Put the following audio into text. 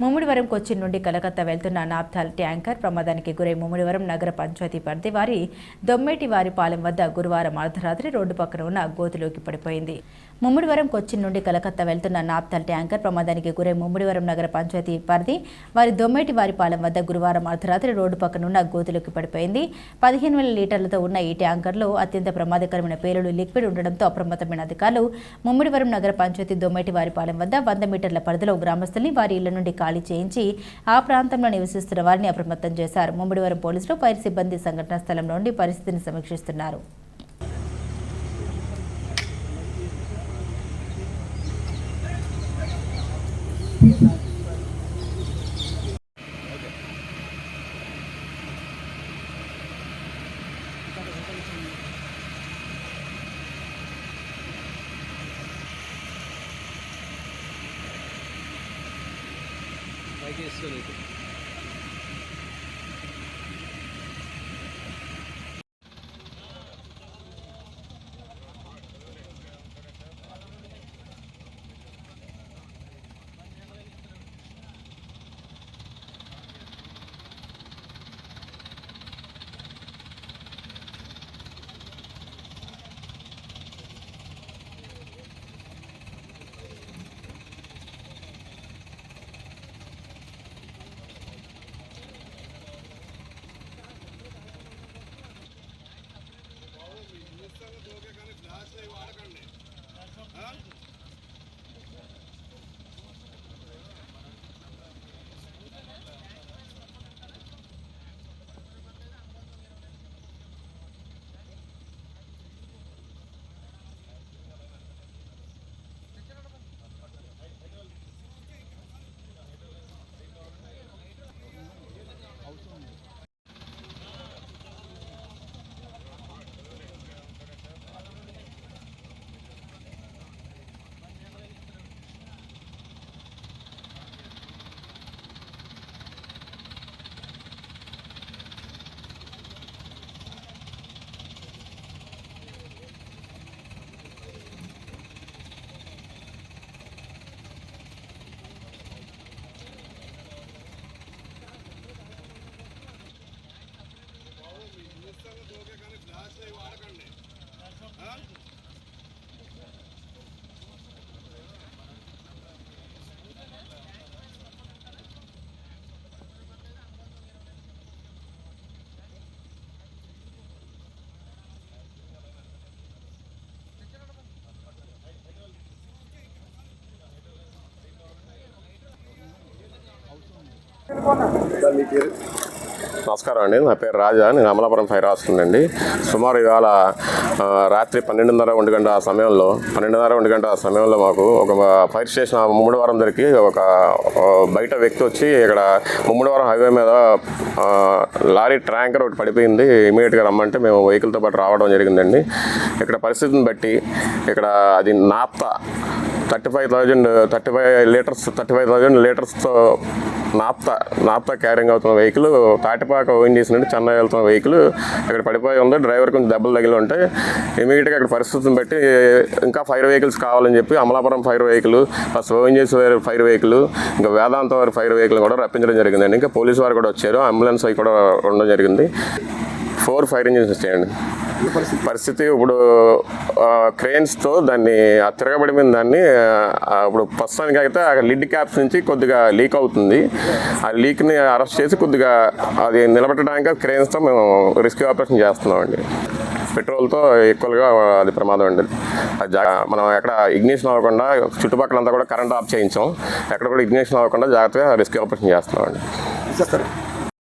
ముమ్మిడివరం కొచ్చిన్ నుండి కలకత్తా వెళ్తున్న నాప్థాల్ ట్యాంకర్ ప్రమాదానికి గురై ముమ్మిడివరం నగర పంచాయతీ పరిధి వారి దొమ్మేటి వారి పాలెం వద్ద గురువారం అర్ధరాత్రి రోడ్డు పక్కన ఉన్న గోతులోకి పడిపోయింది. ముమ్మిడివరం కొచ్చిన్ నుండి కలకత్తా వెళ్తున్న నాప్థాల్ ట్యాంకర్ ప్రమాదానికి గురై ముమ్మిడివరం నగర పంచాయతీ పరిధి వారి దొమ్మేటి వారి పాలెం వద్ద గురువారం అర్ధరాత్రి రోడ్డు పక్కన ఉన్న గోతులోకి పడిపోయింది. పదిహేను వేల లీటర్లతో ఉన్న ఈ ట్యాంకర్లో అత్యంత ప్రమాదకరమైన పేలుడు లిక్విడ్ ఉండడంతో అప్రమత్తమైన అధికారులు ముమ్మిడివరం నగర పంచాయతీ దొమ్మేటి వారి పాలెం వద్ద వంద మీటర్ల పరిధిలో గ్రామస్తుల్ని వారి ఇళ్ళ నుండి ఖాళీ చేయించి ఆ ప్రాంతంలో నివసిస్తున్న వారిని అప్రమత్తం చేశారు. ముమ్మిడివరం పోలీసులు పైరు సిబ్బంది సంఘటనా స్థలం నుండి పరిస్థితిని సమీక్షిస్తున్నారు. చేసుకొని ఓకే కానీ గ్లాస్ ఇవి వాడకండి దోకే కానీ ఫ్లాష్ లైవ్ వాడకండి మీ పేరు నమస్కారం అండి. నా పేరు రాజా. నేను అమలాపురం ఫైర్ అండి సుమారు ఇవాళ రాత్రి పన్నెండున్నర ఒంటి గంట ఆ సమయంలో పన్నెండున్నర ఒంటి గంట ఆ సమయంలో మాకు ఒక ఫైర్ స్టేషన్ ముమ్మడివారం దగ్గరికి ఒక బయట వ్యక్తి వచ్చి ఇక్కడ ముమ్మడివారం హైవే మీద లారీ ట్యాంకర్ ఒకటి పడిపోయింది. ఇమీడియట్గా రమ్మంటే మేము వెహికల్తో పాటు రావడం జరిగిందండి. ఇక్కడ పరిస్థితిని బట్టి ఇక్కడ అది naphtha thirty five thousand thirty five litres thirty five thousand లీటర్స్తో naphtha naphtha carrying అవుతున్న వెహికల్ తాటిపాక ఓఎన్డీసీ నుండి చెన్నై వెళ్తున్న వెహికల్ ఇక్కడ పడిపోయి ఉంది. డ్రైవర్ కొంచెం దెబ్బలు తగిలి ఉంటాయి ఇమీడియట్గా అక్కడ పరిస్థితిని బట్టి ఇంకా ఫైర్ వెహికల్స్ కావాలని చెప్పి Amalapuram fire vehicle plus ONGC fire vehicle ఇంకా వేదాంత వారి ఫైర్ వెహికల్ కూడా రప్పించడం జరిగిందండి. ఇంకా పోలీసు వారు కూడా వచ్చారు అంబులెన్స్ అవి కూడా ఉండడం జరిగింది. ఫోర్ ఫైర్ ఇంజిన్స్ వచ్చాయండి. పరిస్థితి ఇప్పుడు క్రేన్స్తో దాన్ని ఆ తిరగబడిన దాన్ని ఇప్పుడు ప్రస్తుతానికి అయితే ఆ లిడ్ క్యాప్స్ నుంచి కొద్దిగా లీక్ అవుతుంది. ఆ లీక్ని అరెస్ట్ చేసి కొద్దిగా అది నిలబెట్టడానికి క్రేన్స్తో మేము రెస్క్యూ ఆపరేషన్ చేస్తున్నామండి. పెట్రోల్తో ఈక్వల్గా అది ప్రమాదం అండి. మనం ఎక్కడ ఇగ్నిషన్ అవ్వకుండా చుట్టుపక్కలంతా కూడా కరెంట్ ఆఫ్ చేయించాం. ఎక్కడ కూడా ఇగ్నిషన్ అవ్వకుండా జాగ్రత్తగా రెస్క్యూ ఆపరేషన్ చేస్తున్నామండి. చేస్తారు